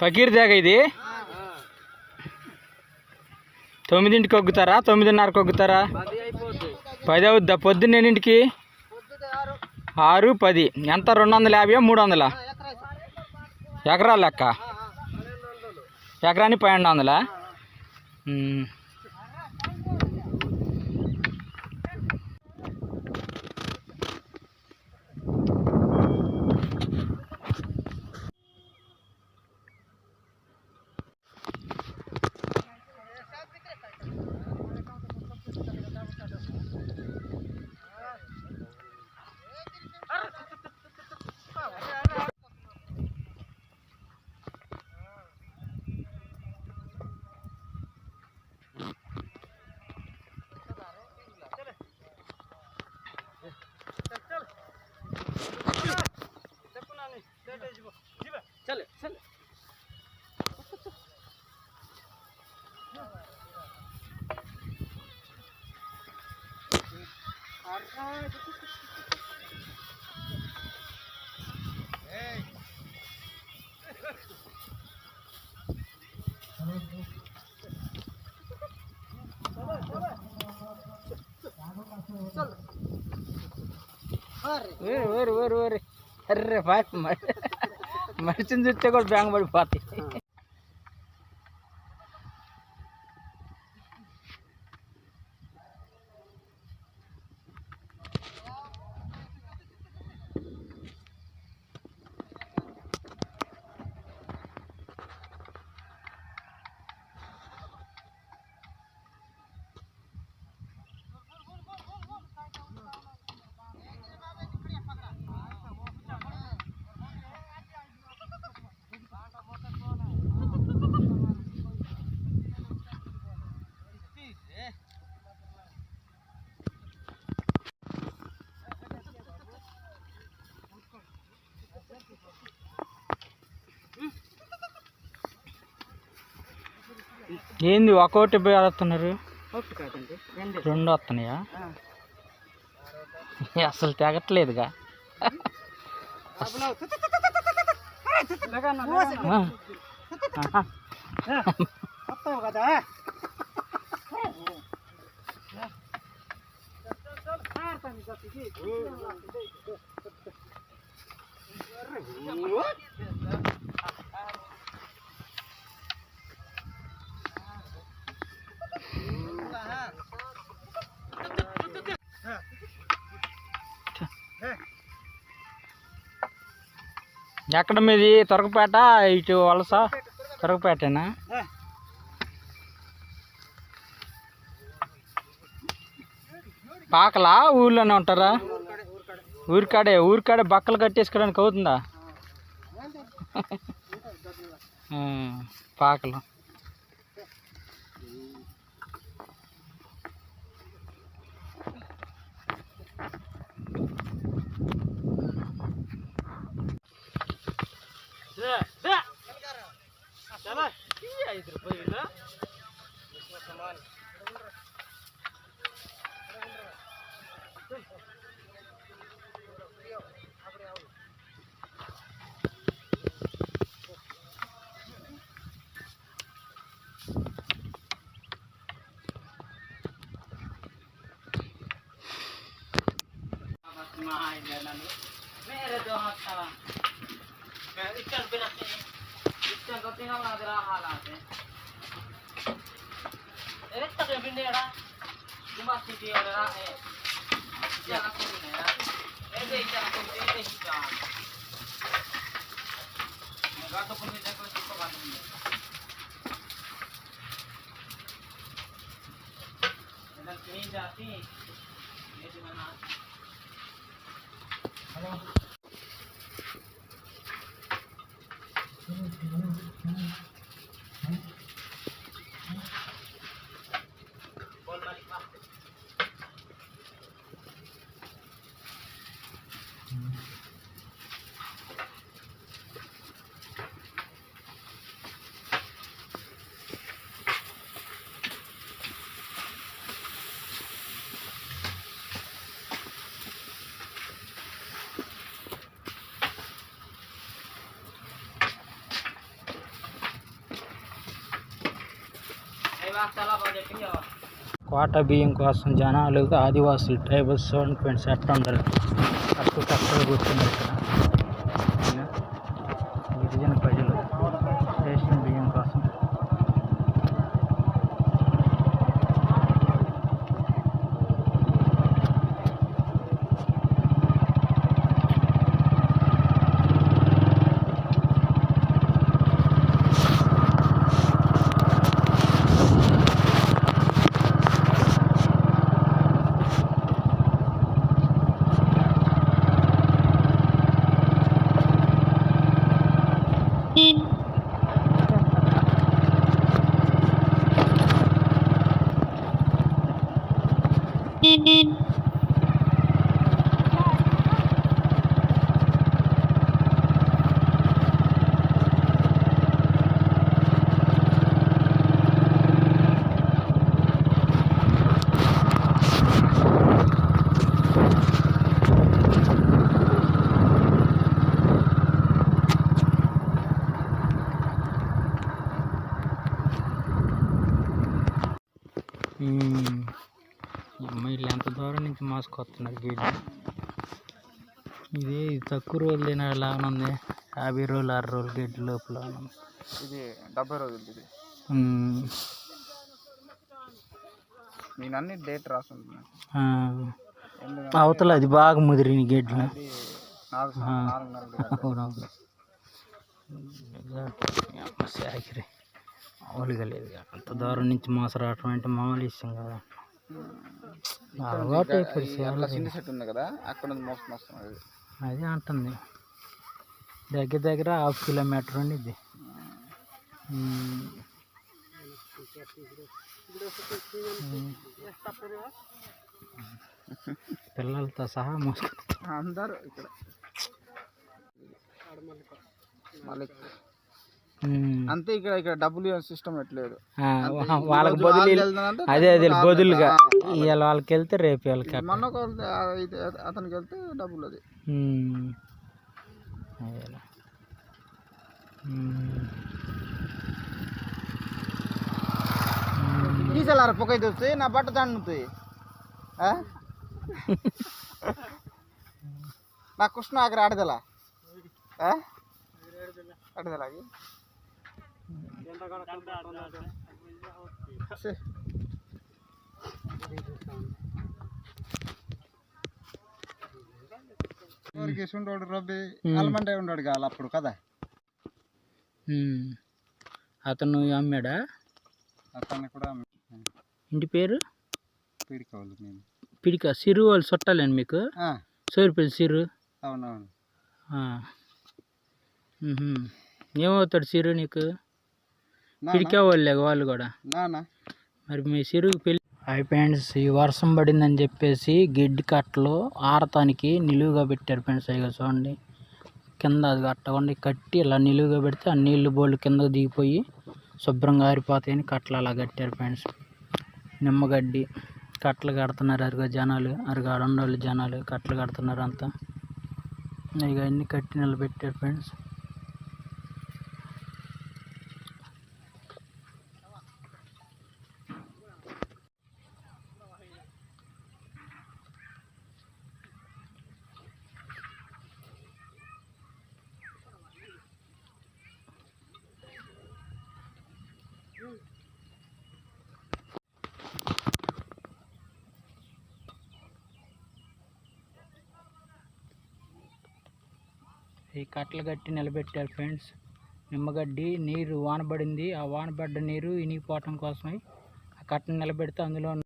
పకీర్ దాక ఇది? తొమ్మిదింటికి ఒగ్గుతారా? తొమ్మిదిన్నరకు ఒగ్గుతారా? పది అవుద్దా? పొద్దున్నేనింటికి ఆరు పది. ఎంత? రెండు వందల యాభై మూడు వందల ఎకరాల లెక్క? ఎకరానికి పన్నెండు వందలా ಅರ್ರೆ ಅರ್ರೆ ಅರ್ರೆ ಫಾತ್ ಮಾಡಿ ಮರ್ಚಿನ ಜೊತೆಗಳು ಬ್ಯಾಂಗ್ ಮಾಡಿ ಫಾತಿ ఏంది ఒట్టు కాదండి రెండు. వస్తున్నాయా? అసలు తెగట్లేదుగా. కదా? ఎక్కడ మీది తొరకపేట ఇటు వలస తొరకపేటేనా? పాకలా? ఊర్లోనే ఉంటారా? ఊరికాడే ఊరికాడే బక్కలు కట్టేసుకోవడానికి అవుతుందా? పాకలు. ಐದು ರೂಪಾಯಿ ಇಲ್ಲ ಸಮಾನ Mahal na namin. Meron doon ako. Ikaw, bilas. बना दे रहा हालात है अरे तक बिंडेड़ा जुमा सिटी और रहा है जाना कोई नहीं है ऐसे ही जाना कोई ऐसे ही जान मैं गातो पुण्य देखो इसको बात नहीं है इधर कहीं जाती है ये जो है ना Mm-hmm. కోట బియ్యం కోసం జనాలు ఆదివాసులు ట్రైబల్స్ సెవెన్ ఫ్రెండ్స్ ఎట్లా ఉండరు అట్టు కూర్చున్నారు ఇక్కడ ఇలా గిరిజన ప్రజలు రేషన్ బియ్యం కోసం మ్మ్. ఈ అమ్మాయిలు ఎంత దూరం నుంచి మోసుకొస్తున్నారు గేట్లు ఇది తక్కువ రోజులు తినాలా ఉంది. యాభై రోజులు ఆరు రోజులు గేట్ లోపల. ఇది డెబ్బై రోజులు ఇది. నేను అన్ని డేట్ రాసుకుంటున్నాను అవతల అది బాగా ముదిరిన గేట్లు. అవునవును. సాకిరి. మామూలుగా లేదు అంత దూరం నుంచి మోస రావటం అంటే మామూలు విషయం కదా. అలవాటు చిన్న సెట్ ఉంది కదా అక్కడ వస్తాం అది. అదే అంటుంది. దగ్గర దగ్గర హాఫ్ కిలోమీటర్ అండి ఇది. పిల్లలతో సహా మోసుకు అందరూ ఇక్కడ. మళ్ళీ. అంతే ఇక్కడ ఇక్కడ డబ్బులు సిస్టమ్ ఎట్లేదు వాళ్ళకి బదులు అదే అదే బదులుగా. ఇవాళ వాళ్ళకి వెళ్తే రేపు వాళ్ళకి. మొన్న అతనికి వెళ్తే డబ్బులు అది. తీసేలారా పొగ అయితే వస్తాయి నా బట్ట తండుతాయి నా కృష్ణ ఆఖరి ఆడదలా? ఆడదలాగి? ఉండోడు రబ్బి అల్మండే ఉన్నాడు కాదు అప్పుడు కదా. అతను అమ్మాడా? అతన్ని కూడా ఇంటి పేరు? పీడికోవాలి నేను. పిడిక సిరు వాళ్ళు చుట్టాలండి మీకు? ఆ, సోరిపల్లి సిరు? అవునవును. ఏమవుతాడు సిరు నీకు? పిడికా వాళ్ళే వాళ్ళు కూడా? మరి మీ సిరుకు పెళ్ళి హాయ్ ఫ్రెండ్స్ ఈ వర్షం పడిందని చెప్పేసి గిడ్డి కట్టలు ఆరతానికి నిలువుగా పెట్టారు ఫ్రెండ్స్. ఇక చూడండి. కింద అది కట్టకుండా కట్టి ఇలా నిలువుగా పెడితే ఆ నీళ్ళు బోళ్ళు కింద దిగిపోయి శుభ్రంగా ఆరిపోతాయని కట్టలు అలా కట్టారు ఫ్రెండ్స్. నిమ్మగడ్డి కట్టలు కడుతున్నారు అరుగా జనాలు. అరుగా ఆడండోళ్ళు జనాలు కట్టలు కడుతున్నారు అంతా. ఇక అన్ని కట్టి నిలబెట్టారు ఫ్రెండ్స్. ఈ కట్టలు కట్టి నిలబెట్టారు ఫ్రెండ్స్. నిమ్మగడ్డి నీరు వాన పడింది ఆ వానబడ్డ నీరు ఇనిగిపోవటం కోసమై ఆ కట్టను నిలబెడితే అందులో